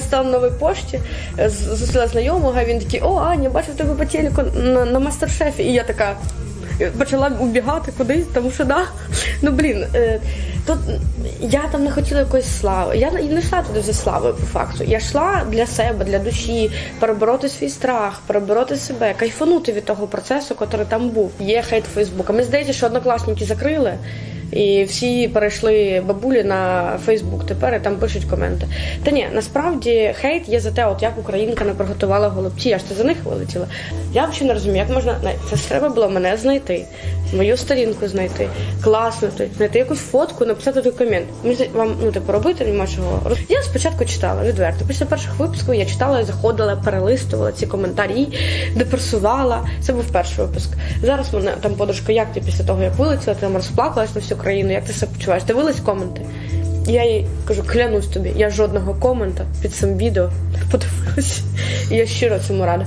Я стала на новій пошті, е, зустріла знайомого, він такий, о, Аня, бачив тебе по телеку на, на мастер-шефі. І я така е, почала убігати кудись, тому що да. Ну блін, е, тут я там не хотіла якоїсь слави. Я не йшла туди за славою по факту. Я йшла для себе, для душі, перебороти свій страх, перебороти себе, кайфанути від того процесу, який там був. Є хейт Фейсбука. Мені здається, що однокласники закрили. І всі перейшли бабулі на Фейсбук тепер і там пишуть коменти. Та ні, насправді хейт є за те, от як українка не приготувала голубці, я ж то за них вилетіла. Я взагалі не розумію, як можна це ж треба було мене знайти, мою сторінку знайти, класнути, знайти якусь фотку, написати той комент. Вам ну типу робити нема чого. Я спочатку читала відверто. Після перших випусків я читала, заходила, перелистувала ці коментарі, депресувала. Це був перший випуск. Зараз мене там подружка, як ти після того, як вилетіла, ти там розплакалась на всю країну, як ти себе почуваєш? Дивились коменти? Я їй кажу, клянусь тобі, я жодного комента під цим відео не подивилась. І я щиро цьому рада.